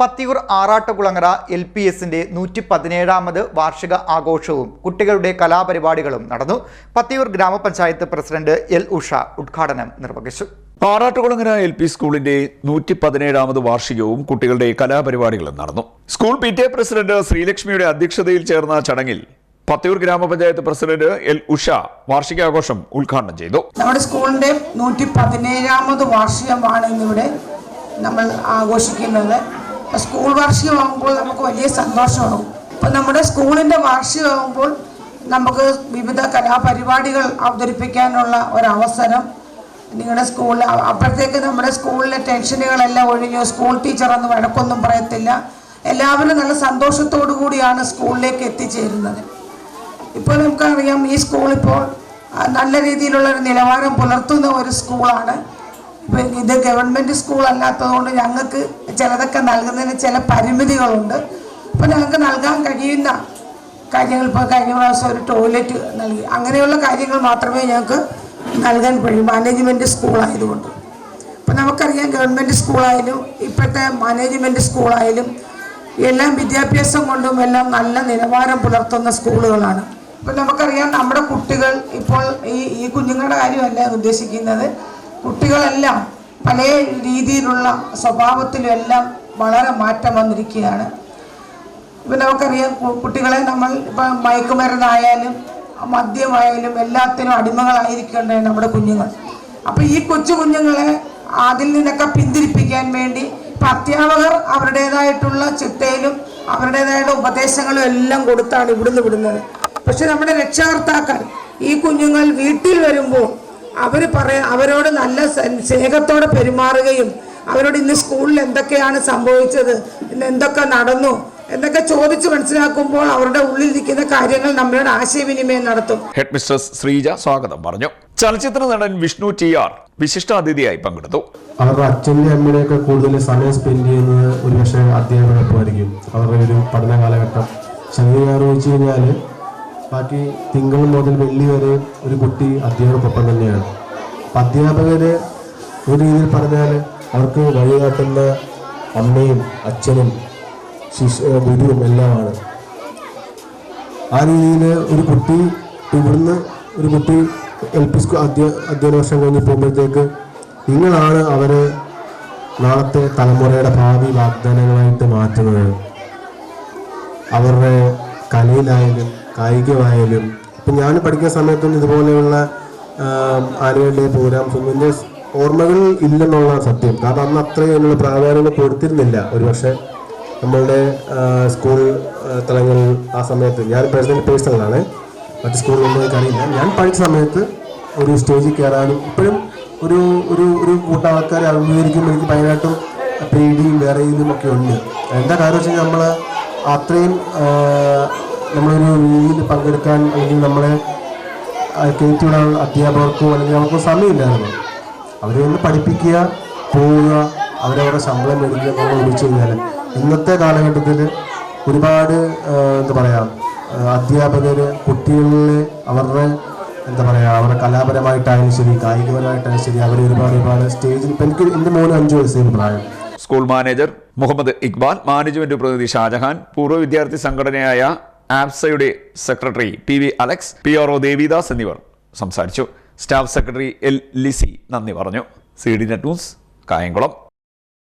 Pathiyoor Arattukulangara L P എസിന്റെ നൂറ്റി പതിനേഴാമത് വാർഷിക ആഘോഷവും കുട്ടികളുടെ കലാപരിപാടികളും നടന്നു. പത്തിയൂർ ഗ്രാമപഞ്ചായത്ത് പ്രസിഡന്റ് എൽ ഉഷ ഉദ്ഘാടനം നിർവഹിച്ചു. ആറാട്ടുകുളങ്ങര എൽ പി സ്കൂളിന്റെ നൂറ്റി പതിനേഴാമത് വാർഷികവും കുട്ടികളുടെ കലാപരിപാടികളും നടന്നു. School P T A president ശ്രീലക്ഷ്മിയുടെ അധ്യക്ഷതയിൽ ചേർന്ന ചടങ്ങിൽ പത്തിയൂർ ഗ്രാമപഞ്ചായത്ത് പ്രസിഡന്റ് എൽ ഉഷ വാർഷികാഘോഷം ഉദ്ഘാടനം ചെയ്തു. നമ്മുടെ സ്കൂളിന്റെ നൂറ്റി പതിനേഴാമത് വാർഷികമാണ് ഇന്നിവിടെ നമ്മൾ ആഘോഷിക്കുന്നത്. സ്കൂൾ വാർഷികമാകുമ്പോൾ നമുക്ക് വലിയ സന്തോഷമാകും. ഇപ്പം നമ്മുടെ സ്കൂളിന്റെ വാർഷികമാകുമ്പോൾ നമുക്ക് വിവിധ കലാപരിപാടികൾ അവതരിപ്പിക്കാനുള്ള ഒരവസരം നിങ്ങളുടെ സ്കൂളിൽ അപ്പോഴത്തേക്ക് നമ്മുടെ സ്കൂളിലെ ടെൻഷനുകളെല്ലാം ഒഴിഞ്ഞു. സ്കൂൾ ടീച്ചറൊന്നും വഴക്കൊന്നും പറയത്തില്ല. എല്ലാവരും നല്ല സന്തോഷത്തോടു കൂടിയാണ് സ്കൂളിലേക്ക് എത്തിച്ചേരുന്നത്. ഇപ്പോൾ നമുക്കറിയാം ഈ സ്കൂളിപ്പോൾ നല്ല രീതിയിലുള്ള ഒരു നിലവാരം പുലർത്തുന്ന ഒരു സ്കൂളാണ്. ഇപ്പം ഇത് ഗവൺമെന്റ് സ്കൂൾ അല്ലാത്തതുകൊണ്ട് ഞങ്ങൾക്ക് ചിലതൊക്കെ നൽകുന്നതിന് ചില പരിമിതികളുണ്ട്. അപ്പോൾ ഞങ്ങൾക്ക് നൽകാൻ കഴിയുന്ന കാര്യങ്ങൾ ഇപ്പോൾ കഴിഞ്ഞ പ്രാവശ്യം ഒരു ടോയ്ലറ്റ് നൽകി. അങ്ങനെയുള്ള കാര്യങ്ങൾ മാത്രമേ ഞങ്ങൾക്ക് നൽകാൻ കഴിയൂ. മാനേജ്മെന്റ് സ്കൂളായതുകൊണ്ട് അപ്പോൾ നമുക്കറിയാം ഗവൺമെന്റ് സ്കൂളായാലും ഇപ്പോഴത്തെ മാനേജ്മെന്റ് സ്കൂളായാലും എല്ലാം വിദ്യാഭ്യാസം കൊണ്ടും എല്ലാം നല്ല നിലവാരം പുലർത്തുന്ന സ്കൂളുകളാണ്. ഇപ്പം നമുക്കറിയാം നമ്മുടെ കുട്ടികൾ ഇപ്പോൾ ഈ ഈ കുഞ്ഞുങ്ങളുടെ കാര്യമല്ല ഉദ്ദേശിക്കുന്നത്. കുട്ടികളെല്ലാം പല രീതിയിലുള്ള സ്വഭാവത്തിലും എല്ലാം വളരെ മാറ്റം വന്നിരിക്കുകയാണ്. ഇപ്പം നമുക്കറിയാം കുട്ടികളെ നമ്മൾ ഇപ്പം മയക്കുമരുന്നായാലും മദ്യമായാലും എല്ലാത്തിനും അടിമകളായിരിക്കേണ്ടത് നമ്മുടെ കുഞ്ഞുങ്ങൾ. അപ്പം ഈ കൊച്ചു കുഞ്ഞുങ്ങളെ അതിൽ നിന്നൊക്കെ പിന്തിരിപ്പിക്കാൻ വേണ്ടി ഇപ്പം അധ്യാപകർ അവരുടേതായിട്ടുള്ള ചിട്ടയിലും അവരുടേതായിട്ടുള്ള ഉപദേശങ്ങളും എല്ലാം കൊടുത്താണ് ഇവിടുന്ന് വിടുന്നത്. പക്ഷെ നമ്മുടെ രക്ഷകർത്താക്കൾ ഈ കുഞ്ഞുങ്ങൾ വീട്ടിൽ വരുമ്പോൾ അവർ പറയാ അവരോട് നല്ല സ്നേഹത്തോടെ പെരുമാറുകയും അവരോട് ഇന്ന് സ്കൂളിൽ എന്തൊക്കെയാണ് സംഭവിച്ചത് ഇന്ന് എന്തൊക്കെ നടന്നു എന്നൊക്കെ ചോദിച്ച് മനസ്സിലാക്കുമ്പോൾ അവരുടെ ഉള്ളിൽ ഉള്ളിലിരിക്കുന്ന കാര്യങ്ങൾ നമ്മളോട് ആശയവിനിമയം നടത്തും. ഹെഡ് മിസ്ട്രസ് ശ്രീജ സ്വാഗതം പറഞ്ഞു. ചലച്ചിത്ര നടൻ വിഷ്ണു ടി ആർ വിശിഷ്ടാതിഥിയായി പങ്കെടുത്തു. അവരുടെ അച്ഛന്റെ അമ്മയുടെയൊക്കെ കൂടുതൽ സമയം സ്പെൻഡ് ചെയ്യുന്നത് ഒരുപക്ഷെ അധ്യാപകരൊപ്പമായിരിക്കും. അവരുടെ ഒരു പഠന കാലഘട്ടം. ശനി ഞായർ വെച്ച് കഴിഞ്ഞാൽ ബാക്കി തിങ്കൾ മുതൽ വെള്ളി വരെ ഒരു കുട്ടി അധ്യാപകർക്കൊപ്പം തന്നെയാണ്. അപ്പം അധ്യാപകര് ഒരു രീതിയിൽ പറഞ്ഞാൽ അവർക്ക് വഴികാട്ടുന്ന അമ്മയും അച്ഛനും ശിശു ഗുരുവും എല്ലാമാണ്. ആ രീതിയിൽ ഒരു കുട്ടി ഇവിടുന്ന് ഒരു കുട്ടി എൽ പി സ്കൂൾ അധ്യ അധ്യയന വർഷം കഴിഞ്ഞ് പോകുമ്പോഴത്തേക്ക് നിങ്ങളാണ് അവരെ നാളത്തെ തലമുറയുടെ ഭാവി വാഗ്ദാനങ്ങളായിട്ട് മാറ്റുന്നത്. അവരുടെ കലയിലായാലും കായികമായാലും ഇപ്പം ഞാൻ പഠിക്കുന്ന സമയത്തൊന്നും ഇതുപോലെയുള്ള ആനുവൽ ഡേ പ്രോഗ്രാംസ് ഒന്നും എന്റെ ഓർമ്മകൾ ഇല്ലെന്നുള്ള സത്യം. കാരണം അന്ന് അത്രയും അതിനുള്ള പ്രാധാന്യം കൊടുത്തിരുന്നില്ല. ഒരുപക്ഷെ നമ്മളുടെ സ്കൂൾ തലങ്ങളിൽ ആ സമയത്ത് ഞാൻ പേഴ്സണൽ പേഴ്സണലാണ് മറ്റ് സ്കൂളിലൊന്നും എനിക്കറിയില്ല. ഞാൻ പഠിച്ച സമയത്ത് ഒരു സ്റ്റേജിൽ കയറാനും ഇപ്പോഴും ഒരു ഒരു ഒരു കൂട്ടം ആൾക്കാരെ അഭിമുഖീകരിക്കുമ്പോൾ എനിക്ക് ഭയങ്കരമായിട്ടും പേടിയും വേറെയും ഒക്കെ ഉണ്ട്. എന്താ കാര്യം വെച്ച് കഴിഞ്ഞാൽ നമ്മൾ അത്രയും നമ്മളൊരു രീതിയിൽ പങ്കെടുക്കാൻ അല്ലെങ്കിൽ നമ്മളെ കയറ്റിവിടാൻ അധ്യാപകർക്കോ അല്ലെങ്കിൽ നമുക്കോ സമയമില്ലായിരുന്നു. അവരെ ഒന്ന് പഠിപ്പിക്കുക പോവുക അവരവരുടെ ശമ്പളം മേടിക്കുക നമ്മൾ വിളിച്ചു കഴിഞ്ഞാൽ ഇന്നത്തെ കാലഘട്ടത്തിൽ ഒരുപാട് എന്താ പറയുക അധ്യാപകർ കുട്ടികളിലെ അവരുടെ എന്താ പറയുക അവരുടെ കലാപരമായിട്ടായാലും ശരി കായികപരമായിട്ടായാലും ശരി അവർ ഒരുപാട് ഒരുപാട് സ്റ്റേജിൽ ഇപ്പം എനിക്ക് എന്റെ മോന് അഞ്ച് വയസ്സേ പ്രായം. School manager Muhammad Iqbal management പ്രതിനിധി ഷാജഹാൻ പൂർവ വിദ്യാർത്ഥി സംഘടനയായ ആപ്സയുടെ secretary P V Alex P R O Devidas എന്നിവർ സംസാരിച്ചു. സ്റ്റാഫ് സെക്രട്ടറി എൽ ലിസി നന്ദി പറഞ്ഞു. C D net news Kayamkulam.